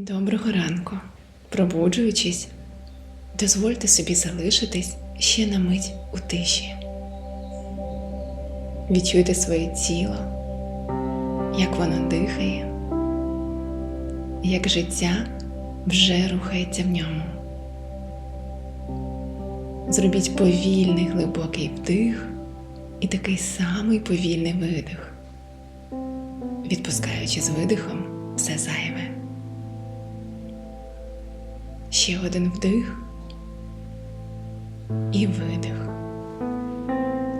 Доброго ранку. Пробуджуючись, дозвольте собі залишитись ще на мить у тиші. Відчуйте своє тіло, як воно дихає, як життя вже рухається в ньому. Зробіть повільний глибокий вдих і такий самий повільний видих, відпускаючи з видихом все зайве. Ще один вдих і видих.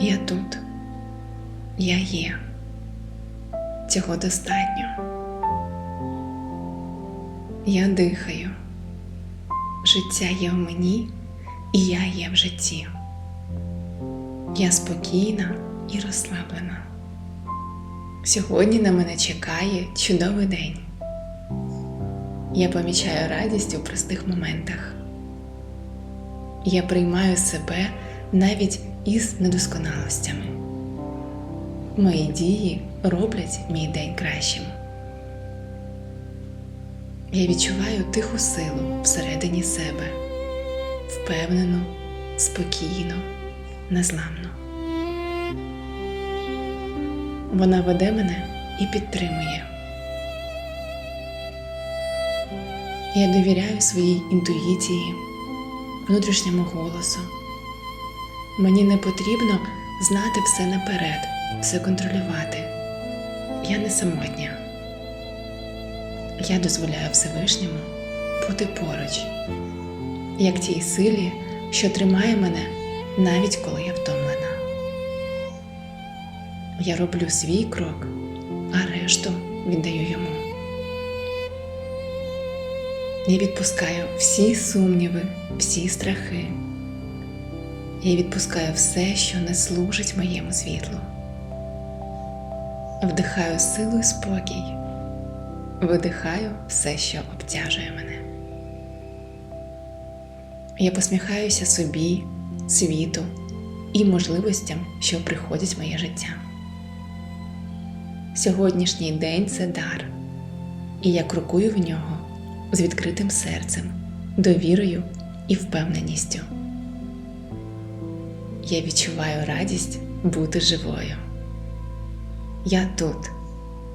Я тут. Я є. Цього достатньо. Я дихаю. Життя є в мені, і я є в житті. Я спокійна і розслаблена. Сьогодні на мене чекає чудовий день. Я помічаю радість у простих моментах. Я приймаю себе навіть із недосконалостями. Мої дії роблять мій день кращим. Я відчуваю тиху силу всередині себе, впевнену, спокійно, незламно. Вона веде мене і підтримує. Я довіряю своїй інтуїції, внутрішньому голосу. Мені не потрібно знати все наперед, все контролювати. Я не самотня. Я дозволяю Всевишньому бути поруч, як тій силі, що тримає мене, навіть коли я втомлена. Я роблю свій крок, а решту віддаю йому. Я відпускаю всі сумніви, всі страхи. Я відпускаю все, що не служить моєму світлу. Вдихаю силу і спокій, видихаю все, що обтяжує мене. Я посміхаюся собі, світу і можливостям, що приходять в моє життя. Сьогоднішній день це дар, і я крокую в нього з відкритим серцем, довірою і впевненістю. Я відчуваю радість бути живою. Я тут,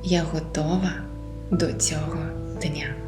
я готова до цього дня.